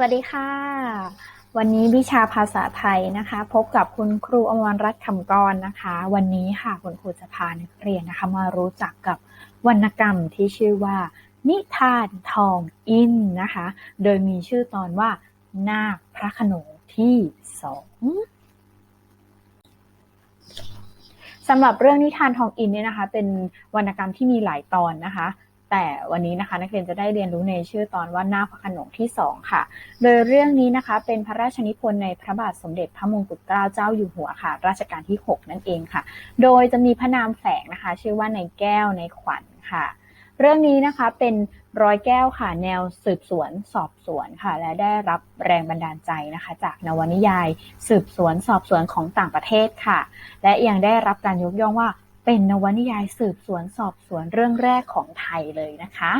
วัสดีค่ะ วันนี้วิชาภาษาไทยนะคะ พบกับคุณครูอมรรัตน์คำกรนะคะ วันนี้ค่ะคุณครูจะพานักเรียนนะคะ มารู้จักกับวรรณกรรมที่ชื่อว่า นิทานทองอินนะคะ โดยมีชื่อตอนว่านาคพระขนงที่สองสำหรับเรื่องนิทานทองอินเนี่ยนะคะ เป็นวรรณกรรมที่มีหลายตอนนะคะ แต่วันนี้นะคะนักเรียนจะได้เรียนรู้ในชื่อตอนว่านาคพระขนงที่สองค่ะ โดยเรื่องนี้นะคะเป็นพระราชนิพนธ์ในพระบาทสมเด็จพระมงกุฎเกล้าเจ้าอยู่หัวค่ะรัชกาลที่ 6 นั่นเองค่ะ โดยจะมีพระนามแฝงนะคะ ชื่อว่าในแก้วในขวัญค่ะ เรื่องนี้นะคะเป็นร้อยแก้วค่ะแนวสืบสวนสอบสวนค่ะ และได้รับแรงบันดาลใจนะคะ จากนวนิยาย สืบสวนสอบสวนของต่างประเทศค่ะ และยังได้รับการยกย่องว่า เป็นนวนิยายสืบสวนสอบสวนเรื่องแรกของไทยเลยนะคะ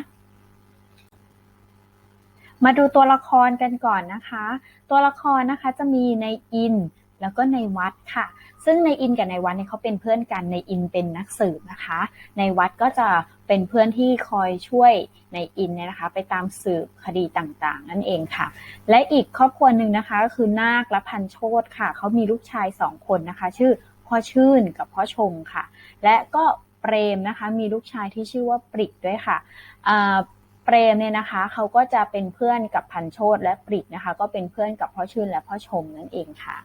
มาดูตัวละครกันก่อนนะคะ ตัวละครนะคะจะมีในอินแล้วก็ในวัดค่ะ ซึ่งในอินกับในวัดเนี่ยเขาเป็นเพื่อนกันในอินเป็นนักสืบนะคะ ในวัดก็จะเป็นเพื่อนที่คอยช่วยในอินเนี่ยนะคะ ไปตามสืบคดีต่างๆ นั่นเองค่ะ และอีกครอบครัวหนึ่งนะคะก็คือนาคและพันโชตค่ะเขามีลูกชายสองคนนะคะ ชื่อ พ่อชื่นกับพ่อชมค่ะ และก็เปรมนะคะ มีลูกชายที่ชื่อว่าปริกด้วยค่ะเปรมเนี่ยนะคะเขาก็จะเป็นเพื่อนกับพันโชตและปริกนะคะ ก็เป็นเพื่อนกับพ่อชื่นและพ่อชมนั่นเองค่ะ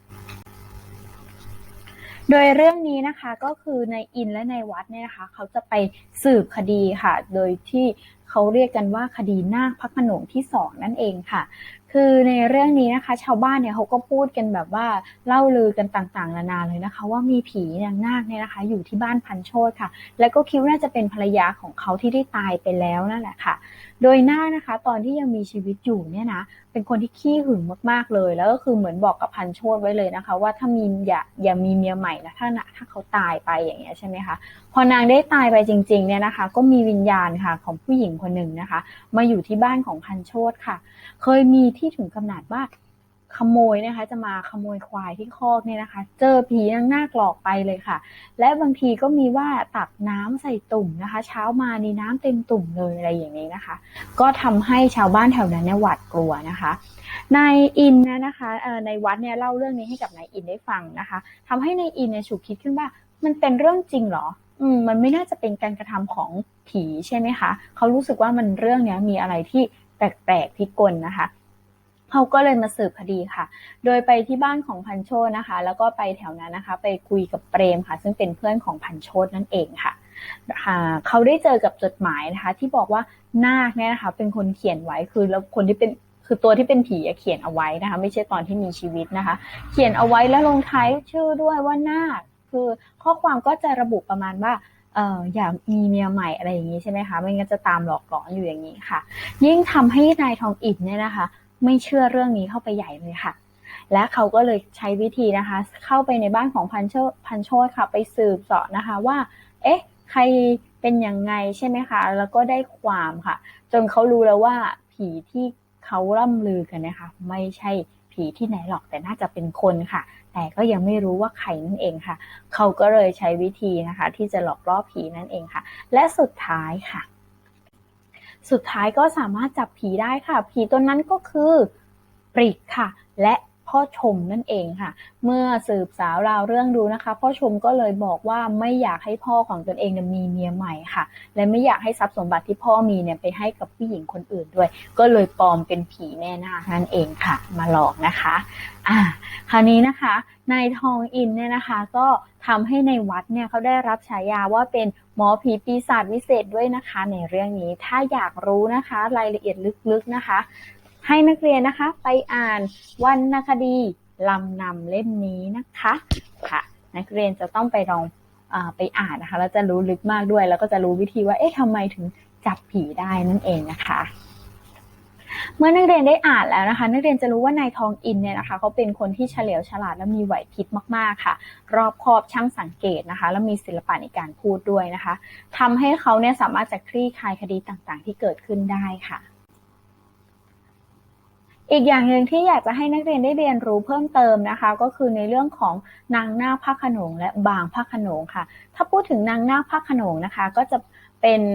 โดยเรื่องนี้นะคะก็คือในอินและในวัดเนี่ยนะคะเขาจะไปสืบคดีค่ะ โดยที่เขาเรียกกันว่าคดีนาคพระขนงที่สองนั่นเองค่ะ คือในเรื่องนี้นะคะ ชาวบ้านเนี่ยเขาก็พูดกันแบบว่าเล่าลือกันต่างๆ นานาเลยนะคะ ว่ามีผีนางนาคเนี่ยนะคะ อยู่ที่บ้านพันโชตค่ะ แล้วก็คิดว่าน่าจะเป็นภรรยาของเขาที่ได้ตายไปแล้วนั่นแหละค่ะ โดยนาคนะคะ ตอนที่ยังมีชีวิตอยู่เนี่ยนะเป็นคนที่ขี้หึงมากๆเลย แล้วก็คือเหมือนบอกกับพันโชตไว้เลยนะคะ ว่าถ้ามีอย่าอย่ามีเมียใหม่นะถ้าถ้าเขาตายไปอย่างเงี้ยใช่ไหมคะพอนางได้ตายไปจริงๆเนี่ยนะคะ ก็มีวิญญาณค่ะของผู้หญิงคนหนึ่งนะคะ มาอยู่ที่บ้านของพันโชตค่ะ เคยมีที่ที่ถึงขนาดว่าขโมยนะคะ จะมาขโมยควายที่คอกเนี่ยนะคะ เจอผีนางนาคหลอกไปเลยค่ะ และบางทีก็มีว่าตักน้ำใส่ตุ่มนะคะ เช้ามานี่น้ำเต็มตุ่มเลยอะไรอย่างนี้นะคะ ก็ทำให้ชาวบ้านแถวนั้นเนี่ยหวาดกลัวนะคะนายอินนะคะในวัดเนี่ยเล่าเรื่องนี้ให้กับนายอินได้ฟังนะคะทำให้นายอินเนี่ยฉุกคิดขึ้นว่ามันเป็นเรื่องจริงเหรอ อืมมันไม่น่าจะเป็นการกระทำของผีใช่ไหมคะ เขารู้สึกว่ามันเรื่องเนี้ยมีอะไรที่แปลกๆพิกลนะคะ เขาก็เลยมาสืบคดีค่ะ โดยไปที่บ้านของพันโชตนะคะ แล้วก็ไปแถวนั้นนะคะ ไปคุยกับเปรมค่ะ ซึ่งเป็นเพื่อนของพันโชตนั่นเองค่ะเขาได้เจอกับจดหมายนะคะ ที่บอกว่านาคเนี่ยนะคะเป็นคนเขียนไว้คือแล้วคนที่เป็นคือตัวที่เป็นผีเขียนเอาไว้นะคะ ไม่ใช่ตอนที่มีชีวิตนะคะ เขียนเอาไว้แล้วลงท้ายชื่อด้วยว่านาคคือข้อความก็จะระบุประมาณว่าเอออยามีเมียใหม่อะไรอย่างนี้ใช่ไหมคะ ไม่งั้นจะตามหลอกหลอนอยู่อย่างนี้ค่ะ ยิ่งทำให้นายทองอิฐเนี่ยนะคะ ไม่เชื่อเรื่องนี้เข้าไปใหญ่เลยค่ะ และเขาก็เลยใช้วิธีนะคะ เข้าไปในบ้านของพันโชพันโชดค่ะ ไปสืบเสาะนะคะว่า เอ๊ะ ใครเป็นยังไงใช่ไหมคะ แล้วก็ได้ความค่ะ จนเขารู้แล้วว่าผีที่เขาล่ำลือกันนะคะ ไม่ใช่ผีที่ไหนหรอกแต่น่าจะเป็นคนค่ะ แต่ก็ยังไม่รู้ว่าใครนั่นเองค่ะ เขาก็เลยใช้วิธีนะคะ ที่จะหลอกล่อผีนั่นเองค่ะ และสุดท้ายค่ะ สุดท้ายก็สามารถจับผีได้ค่ะ ผีตัวนั้นก็คือปริกค่ะ และ พ่อชมนั่นเองค่ะ เมื่อสืบสาวราวเรื่องดูนะคะ พ่อชมก็เลยบอกว่าไม่อยากให้พ่อของตนเองมีเมียใหม่ค่ะ และไม่อยากให้ทรัพย์สมบัติที่พ่อมีเนี่ยไปให้กับผู้หญิงคนอื่นด้วย ก็เลยปลอมเป็นผีแม่นาคนั่นเองค่ะ มาหลอกนะคะอ่าคราวนี้นะคะนายทองอินเนี่ยนะคะก็ทำให้ในวัดเนี่ยเขาได้รับฉายาว่าเป็นหมอผีปีศาจวิเศษด้วยนะคะในเรื่องนี้ถ้าอยากรู้นะคะ รายละเอียดลึกๆนะคะ ให้นักเรียนนะคะ ไปอ่านวรรณคดีลำนำเล่มนี้นะคะค่ะ นักเรียนจะต้องไปลองอไปอ่านนะคะแล้วจะรู้ลึกมากด้วย แล้วก็จะรู้วิธีว่าเอ๊ะทำไมถึงจับผีได้นั่นเองนะคะ เมื่อนักเรียนได้อ่านแล้วนะคะ นักเรียนจะรู้ว่านายทองอินเนี่ยนะคะเขาเป็นคนที่เฉลียวฉลาดและมีไหวพริบมากๆค่ะ รอบคอบช่างสังเกตนะคะ และมีศิลปะในการพูดด้วยนะคะทำให้เขาเนี่ยสามารถจะคลี่คลายคดีต่างๆ ที่เกิดขึ้นได้ค่ะ อีกอย่างหนึ่งที่อยากจะให้นักเรียนได้เรียนรู้เพิ่มเติมนะคะ ก็คือในเรื่องของนางนาคพระขนงและบางพระขนงค่ะ ถ้าพูดถึงนางนาคพระขนงนะคะ ก็จะ เป็น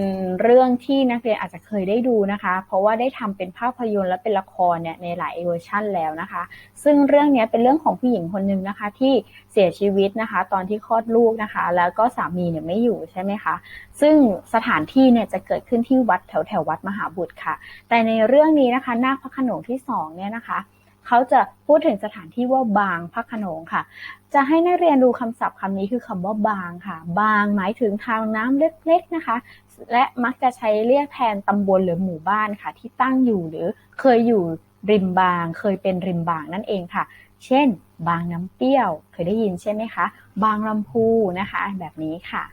เรื่องที่นักเรียนอาจจะเคยได้ดูนะคะ เพราะว่าได้ทำเป็นภาพยนตร์และเป็นละครเนี่ยในหลายเวอร์ชั่นแล้วนะคะ ซึ่งเรื่องนี้เป็นเรื่องของผู้หญิงคนหนึ่งนะคะ ที่เสียชีวิตนะคะ ตอนที่คลอดลูกนะคะ แล้วก็สามีเนี่ยไม่อยู่ใช่ไหมคะ ซึ่งสถานที่เนี่ยจะเกิดขึ้นที่วัดแถวแถววัดมหาบุตรค่ะ แต่ในเรื่องนี้นะคะนาคพระขนงที่สองเนี่ยนะคะ เขาจะพูดถึงสถานที่ว่าบางพระขนงค่ะ จะให้นักเรียนดูคำศัพท์คำนี้คือคำว่าบางค่ะ บางหมายถึงทางน้ำเล็กๆนะคะ และมักจะใช้เรียกแทนตำบลหรือหมู่บ้านค่ะ ที่ตั้งอยู่หรือเคยอยู่ริมบาง เคยเป็นริมบางนั่นเองค่ะ เช่น บางน้ำเปรี้ยว เคยได้ยินใช่ไหมคะ บางลำพูนะคะ แบบนี้ค่ะ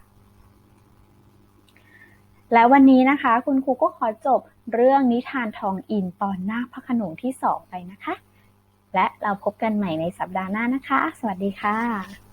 และวันนี้นะคะ คุณครูก็ขอจบเรื่องนิทานทองอินตอนหน้าพระขนงที่สองไปนะคะ และเราพบกันใหม่ในสัปดาห์หน้านะคะ สวัสดีค่ะ